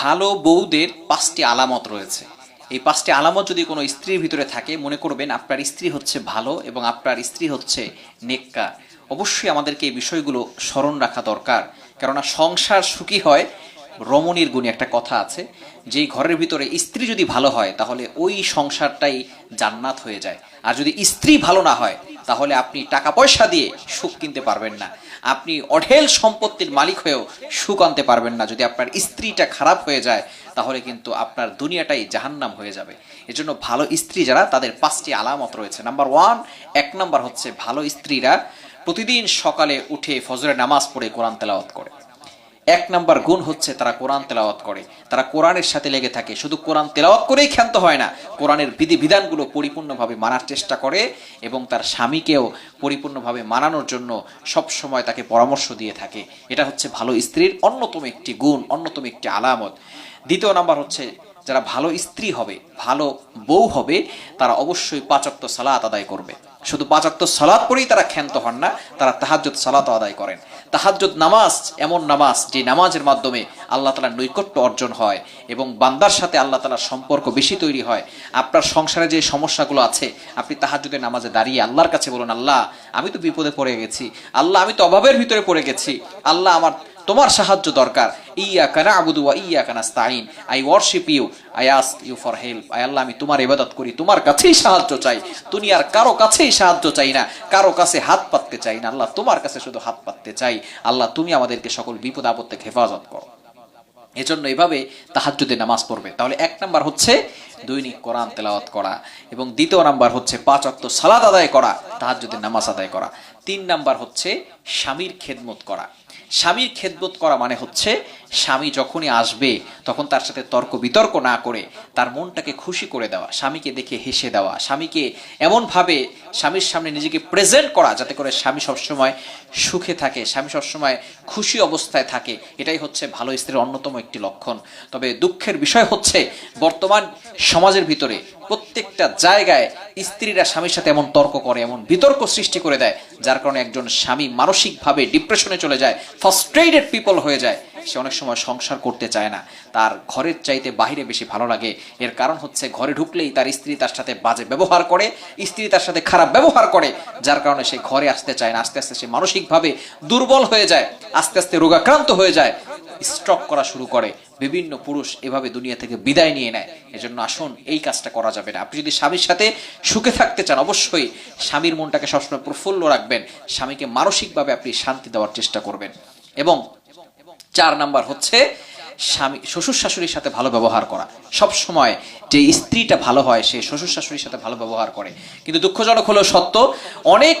ভালো বউদের পাঁচটি আলামত রয়েছে। এই পাঁচটি আলামত যদি কোনো স্ত্রীর ভিতরে থাকে, মনে করবেন আপনার স্ত্রী হচ্ছে ভালো এবং আপনার স্ত্রী হচ্ছে নেককা অবশ্যই আমাদেরকে এই বিষয়গুলো স্মরণ রাখা দরকার। কেননা সংসার সুখী হয় রমণীর গুণে একটা কথা আছে, যেই ঘরের ভিতরে স্ত্রী যদি ভালো হয়, তাহলে ওই সংসারটাই জান্নাত হয়ে যায়। আর যদি স্ত্রী ভালো না হয় তাহলে আপনি টাকা পয়সা দিয়ে সুখ কিনতে পারবেন না। আপনি অঢেল সম্পত্তির মালিক হয়েও সুখ আনতে পারবেন না। যদি আপনার স্ত্রীটা খারাপ হয়ে যায়, তাহলে কিন্তু আপনার দুনিয়াটাই জাহান্নাম হয়ে যাবে। এজন্য ভালো স্ত্রী যারা, তাদের পাঁচটি আলামত রয়েছে। নাম্বার ওয়ান এক নাম্বার হচ্ছে ভালো স্ত্রীরা প্রতিদিন সকালে উঠে ফজরে নামাজ পড়ে কোরআন তেলাওয়াত করে। এক নাম্বার গুণ হচ্ছে তারা কোরআন তেলাওয়াত করে। তারা কোরআনের সাথে লেগে থাকে। শুধু কোরআন তেলাওয়াত করেই ক্ষান্ত হয় না। কোরআনের বিধিবিধানগুলো পরিপূর্ণভাবে মানার চেষ্টা করে এবং তার স্বামীকেও পরিপূর্ণভাবে মানানোর জন্য সব সময় তাকে পরামর্শ দিয়ে থাকে। এটা হচ্ছে ভালো স্ত্রীর অন্যতম একটি গুণ, অন্যতম একটি আলামত। দ্বিতীয় নাম্বার হচ্ছে যারা ভালো স্ত্রী হবে, ভালো বউ হবে, তারা অবশ্যই পাঁচক্ত সালাত আদায় করবে। শুধু পাঁচক্ত সালাত পরেই তারা ক্ষান্ত হন না, তারা তাহাজ্জুদ সালাত আদায় করেন। তাহাজ্জুদ নামাজ এমন নামাজ যে নামাজের মাধ্যমে আল্লাহ তালার নৈকট্য অর্জন হয় এবং বান্দার সাথে আল্লাহ তালার সম্পর্ক বেশি তৈরি হয়। আপনার সংসারে যে সমস্যাগুলো আছে, আপনি তাহাজ্জুদের নামাজে দাঁড়িয়ে আল্লাহর কাছে বলুন, আল্লাহ, আমি তো বিপদে পড়ে গেছি। আল্লাহ, আমি তো অভাবের ভিতরে পড়ে গেছি। আল্লাহ, আমার তোমার সাহায্য দরকার। ইয়া কানা আবুদু ওয়া ইয়া কানা স্তাইন I worship you I ask you for help I আল্লাহ, আমি তোমার ইবাদত করি। তোমার কাছেই সাহায্য চাই। দুনিয়ার কারও কাছেই সাহায্য চাই না। কারও কাছে হাত পাততে চাই না। আল্লাহ, তোমার কাছে শুধু হাত পাততে চাই। আল্লাহ, তুমি আমাদেরকে সকল বিপদ আপদ থেকে হেফাজত করো। এজন্য এভাবে তাহাজ্জুদে নামাজ পড়বে। তাহলে এক নাম্বার হচ্ছে দৈনিক কোরআন তেলাওয়াত করা এবং দ্বিতীয় নাম্বার হচ্ছে পাঁচ অক্ত সালাদ আদায় করা তাহাজ্জুদের নামাজ আদায় করা। তিন নাম্বার হচ্ছে স্বামীর খেদমত করা। স্বামীর খেদবোধ করা মানে হচ্ছে স্বামী যখনই আসবে, তখন তার সাথে তর্ক বিতর্ক না করে তার মনটাকে খুশি করে দেওয়া, স্বামীকে দেখে হেসে দেওয়া, স্বামীকে এমনভাবে স্বামীর সামনে নিজেকে প্রেজেন্ট করা যাতে করে স্বামী সবসময় সুখে থাকে, স্বামী সবসময় খুশি অবস্থায় থাকে। এটাই হচ্ছে ভালো স্ত্রীর অন্যতম একটি লক্ষণ। তবে দুঃখের বিষয় হচ্ছে, বর্তমান সমাজের ভিতরে প্রত্যেকটা জায়গায় স্ত্রীরা স্বামীর সাথে এমন তর্ক করে, এমন বিতর্ক সৃষ্টি করে দেয়, যার কারণে একজন স্বামী মানসিকভাবে ডিপ্রেশনে চলে যায় ফার্স্ট্রেটেড পিপল হয়ে যায়। সে অনেক সময় সংসার করতে চায় না। তার ঘরের চাইতে বাহিরে বেশি ভালো লাগে। এর কারণ হচ্ছে ঘরে ঢুকলেই তার স্ত্রী তার সাথে বাজে ব্যবহার করে, স্ত্রী তার সাথে খারাপ ব্যবহার করে, যার কারণে সে ঘরে আসতে চায় না। আস্তে আস্তে সে মানসিকভাবে দুর্বল হয়ে যায়, আস্তে আস্তে রোগাক্রান্ত হয়ে যায় স্ট্রক করা শুরু করে। বিভিন্ন পুরুষ এভাবে দুনিয়া থেকে বিদায় নিয়ে নেয়। এজন্য আসুন এই কাজটা করা যাবে না। আপনি যদি স্বামীর সাথে সুখে থাকতে চান, অবশ্যই স্বামীর মনটাকে সবসময় প্রফুল্ল রাখবেন। স্বামীকে মানসিকভাবে আপনি শান্তি দেওয়ার চেষ্টা করবেন। এবং চার নাম্বার হচ্ছে স্বামী, শ্বশুর শাশুড়ির সাথে ভালো ব্যবহার করা। সব সময় যে স্ত্রীটা ভালো হয়, সে শ্বশুর শাশুড়ির সাথে ভালো ব্যবহার করে। কিন্তু দুঃখজনক হলো সত্য, অনেক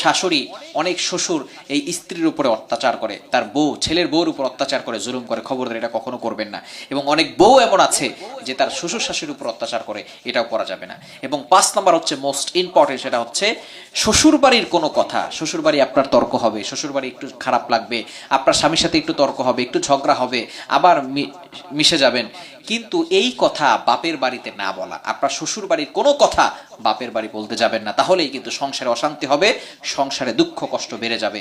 শাশুড়ি অনেক শ্বশুর এই স্ত্রীর উপরে অত্যাচার করে, তার বউ, ছেলের বউর উপর অত্যাচার করে, জুলুম করে খবরদার এটা কখনো করবেন না। এবং অনেক বউ এমন আছে যে তার শ্বশুর শাশুড়ির উপর অত্যাচার করে, এটাও করা যাবে না। এবং পাঁচ নাম্বার হচ্ছে মোস্ট ইম্পর্টেন্ট সেটা হচ্ছে শ্বশুর বাড়ির কোনো কথা। শ্বশুর বাড়ি আপনার তর্ক হবে শ্বশুর বাড়ি একটু খারাপ লাগবে, আপনার স্বামীর সাথে একটু তর্ক হবে, একটু ঝগড়া হবে, আবার মিশে যাবেন। কিন্তু এই কথা বাপের বাড়িতে না বলা, আপনার শ্বশুর বাড়ির কোনো কথা বাপের বাড়ি বলতে যাবেন না। তাহলেই কিন্তু সংসারে অশান্তি হবে, সংসারে দুঃখ কষ্ট বেড়ে যাবে।